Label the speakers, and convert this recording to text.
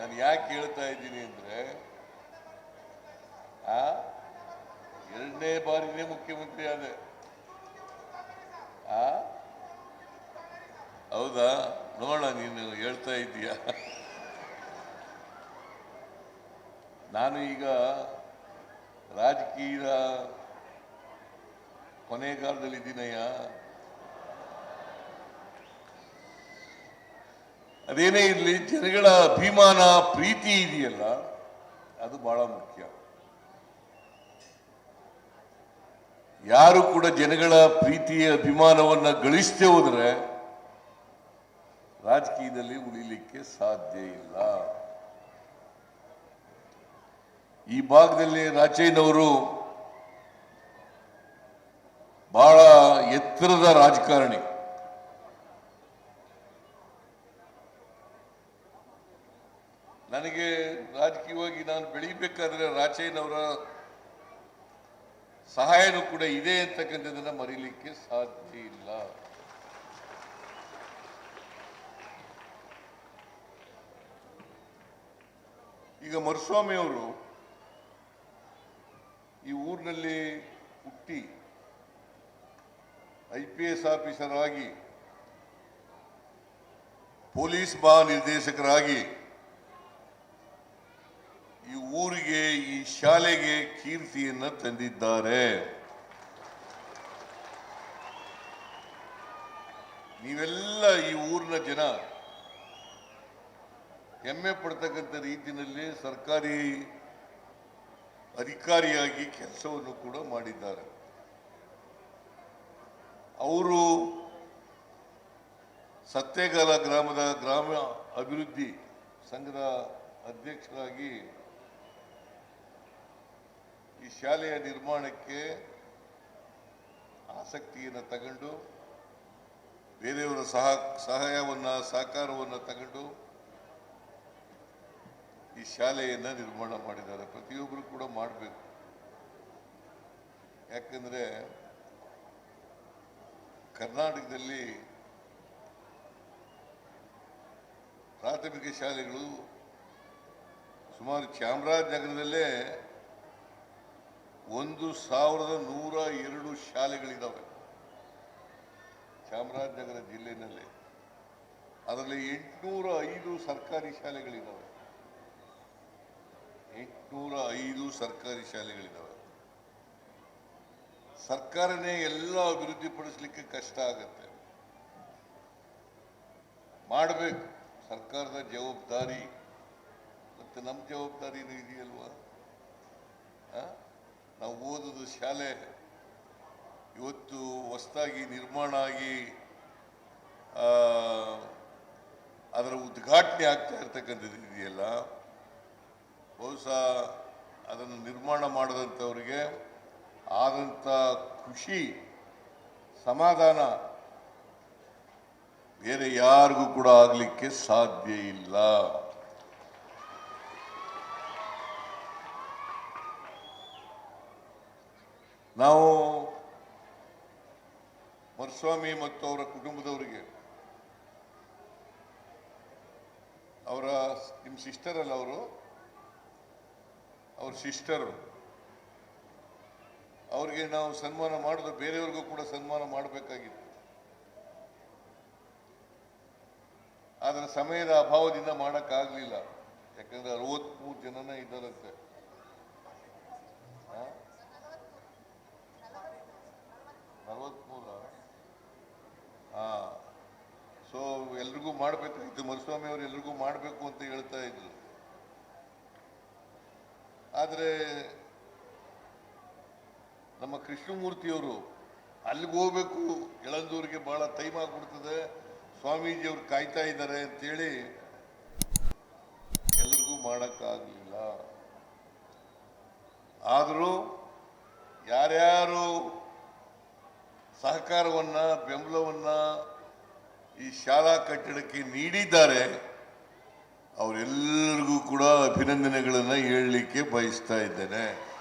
Speaker 1: ನಾನು ಯಾಕೆ ಹೇಳ್ತಾ ಇದ್ದೀನಿ ಅಂದ್ರೆ, ಆ, ಎರಡನೇ ಬಾರಿನೇ ಮುಖ್ಯಮಂತ್ರಿ ಆದೆ. ಆ, ಹೌದಾ? ನೋಡೋಣ, ನೀನು ಹೇಳ್ತಾ ಇದ್ದೀಯ? ನಾನು ಈಗ ರಾಜಕೀಯ ಕೊನೆಗಾಲದಲ್ಲಿ ಕೊನೆಗಾಲದಲ್ಲಿದ್ದೀನಯ್ಯ. ಅದೇನೇ ಇರಲಿ, ಜನಗಳ ಅಭಿಮಾನ, ಪ್ರೀತಿ ಇದೆಯಲ್ಲ, ಅದು ಬಹಳ ಮುಖ್ಯ. ಯಾರು ಕೂಡ ಜನಗಳ ಪ್ರೀತಿಯ ಅಭಿಮಾನವನ್ನು ಗಳಿಸದೆ ಹೋದರೆ ರಾಜಕೀಯದಲ್ಲಿ ಉಳಿಲಿಕ್ಕೆ ಸಾಧ್ಯ ಇಲ್ಲ. ಈ ಭಾಗದಲ್ಲಿ ರಾಜೇನವರು ಬಹಳ ಎತ್ತರದ ರಾಜಕಾರಣಿ. ನನಗೆ ರಾಜಕೀಯವಾಗಿ ನಾನು ಬೆಳಿಬೇಕಾದ್ರೆ ರಾಚಯ್ಯನವರ ಸಹಾಯನೂ ಕೂಡ ಇದೆ ಅಂತಕ್ಕಂಥದ್ದನ್ನು ಮರೀಲಿಕ್ಕೆ ಸಾಧ್ಯ ಇಲ್ಲ. ಈಗ ಮರುಸ್ವಾಮಿ ಅವರು ಈ ಊರಿನಲ್ಲಿ ಹುಟ್ಟಿ ಐ ಪಿ ಎಸ್ ಆಫೀಸರ್ ಆಗಿ ಪೊಲೀಸ್ ಮಹಾನಿರ್ದೇಶಕರಾಗಿ ಊರಿಗೆ ಈ ಶಾಲೆಗೆ ಕೀರ್ತಿಯನ್ನು ತಂದಿದ್ದಾರೆ. ನೀವೆಲ್ಲ ಈ ಊರಿನ ಜನ ಹೆಮ್ಮೆ ಪಡ್ತಕ್ಕಂಥ ರೀತಿಯಲ್ಲಿ ಸರ್ಕಾರಿ ಅಧಿಕಾರಿಯಾಗಿ ಕೆಲಸವನ್ನು ಕೂಡ ಮಾಡಿದ್ದಾರೆ. ಅವರು ಸತ್ತೇಗಾಲ ಗ್ರಾಮದ ಗ್ರಾಮ ಅಭಿವೃದ್ಧಿ ಸಂಘದ ಅಧ್ಯಕ್ಷರಾಗಿ ಈ ಶಾಲೆಯ ನಿರ್ಮಾಣಕ್ಕೆ ಆಸಕ್ತಿಯನ್ನು ತಗೊಂಡು, ಬೇರೆಯವರ ಸಹ, ಸಹಾಯವನ್ನು, ಸಹಕಾರವನ್ನು ತಗೊಂಡು ಈ ಶಾಲೆಯನ್ನು ನಿರ್ಮಾಣ ಮಾಡಿದ್ದಾರೆ. ಪ್ರತಿಯೊಬ್ಬರು ಕೂಡ ಮಾಡಬೇಕು. ಯಾಕಂದರೆ ಕರ್ನಾಟಕದಲ್ಲಿ ಪ್ರಾಥಮಿಕ ಶಾಲೆಗಳು ಸುಮಾರು ಚಾಮರಾಜನಗರದಲ್ಲೇ ಒಂದು ಸಾವಿರದ ನೂರ ಎರಡು ಶಾಲೆಗಳಿದ್ದಾವೆ ಚಾಮರಾಜನಗರ ಜಿಲ್ಲೆಯಲ್ಲಿ ಅದರಲ್ಲಿ ಎಂಟುನೂರ ಐದು ಸರ್ಕಾರಿ ಶಾಲೆಗಳಿದ್ದಾವೆ ಎಂಟುನೂರ ಐದು ಸರ್ಕಾರಿ ಶಾಲೆಗಳಿದ್ದಾವೆ ಸರ್ಕಾರನೇ ಎಲ್ಲ ಅಭಿವೃದ್ಧಿಪಡಿಸ್ಲಿಕ್ಕೆ ಕಷ್ಟ ಆಗತ್ತೆ. ಮಾಡಬೇಕು. ಸರ್ಕಾರದ ಜವಾಬ್ದಾರಿ. ಮತ್ತೆ ನಮ್ಮ ಜವಾಬ್ದಾರಿನೂ ಇದೆಯಲ್ವಾ? ನಾವು ಓದೋದು ಶಾಲೆ. ಇವತ್ತು ಹೊಸದಾಗಿ ನಿರ್ಮಾಣ ಆಗಿ ಅದರ ಉದ್ಘಾಟನೆ ಆಗ್ತಾ ಇರ್ತಕ್ಕಂಥದ್ದು ಇದೆಯಲ್ಲ. ಬಹುಶಃ ಅದನ್ನು ನಿರ್ಮಾಣ ಮಾಡಿದಂಥವ್ರಿಗೆ ಆದಂಥ ಖುಷಿ, ಸಮಾಧಾನ ಬೇರೆ ಯಾರಿಗೂ ಕೂಡ ಆಗಲಿಕ್ಕೆ ಸಾಧ್ಯ ಇಲ್ಲ. ನಾವು ಮರುಸ್ವಾಮಿ ಮತ್ತು ಅವರ ಕುಟುಂಬದವರಿಗೆ, ಅವರ ನಿಮ್ಮ ಸಿಸ್ಟರ್ ಅಲ್ಲ ಅವರು, ಅವ್ರ ಸಿಸ್ಟರು ಅವ್ರಿಗೆ ನಾವು ಸನ್ಮಾನ ಮಾಡಿದ್ರೆ ಬೇರೆಯವ್ರಿಗೂ ಕೂಡ ಸನ್ಮಾನ ಮಾಡಬೇಕಾಗಿತ್ತು ಆದರೆ ಸಮಯದ ಅಭಾವದಿಂದ ಮಾಡೋಕ್ಕಾಗಲಿಲ್ಲ. ಯಾಕಂದ್ರೆ ಅರವತ್ತ್ಮೂರು ಜನನೇ ಇದ್ದಾರಂತೆ ಆ? ನಲವತ್ಮೂರ ಹಾ ಸೊ ಎಲ್ರಿಗೂ ಮಾಡಬೇಕಾಗಿತ್ತು ಮರುಸ್ವಾಮಿ ಅವರು ಎಲ್ರಿಗೂ ಮಾಡಬೇಕು ಅಂತ ಹೇಳ್ತಾ ಇದ್ರು. ಆದರೆ ನಮ್ಮ ಕೃಷ್ಣಮೂರ್ತಿಯವರು ಅಲ್ಲಿಗೆ ಹೋಗ್ಬೇಕು ಎಳಂದೂರಿಗೆ ಬಹಳ ಟೈಮ್ ಆಗ್ಬಿಡ್ತದೆ ಸ್ವಾಮೀಜಿಯವ್ರು ಕಾಯ್ತಾ ಇದ್ದಾರೆ ಅಂತೇಳಿ ಎಲ್ರಿಗೂ ಮಾಡೋಕ್ಕಾಗಲಿಲ್ಲ. ಆದರೂ ಯಾರ್ಯಾರು ಸಹಕಾರವನ್ನ, ಬೆಂಬಲವನ್ನ ಈ ಶಾಲಾ ಕಟ್ಟಡಕ್ಕೆ ನೀಡಿದ್ದಾರೆ ಅವರೆಲ್ಲರಿಗೂ ಕೂಡ ಅಭಿನಂದನೆಗಳನ್ನು ಹೇಳಲಿಕ್ಕೆ ಬಯಸ್ತಾ ಇದ್ದೇನೆ.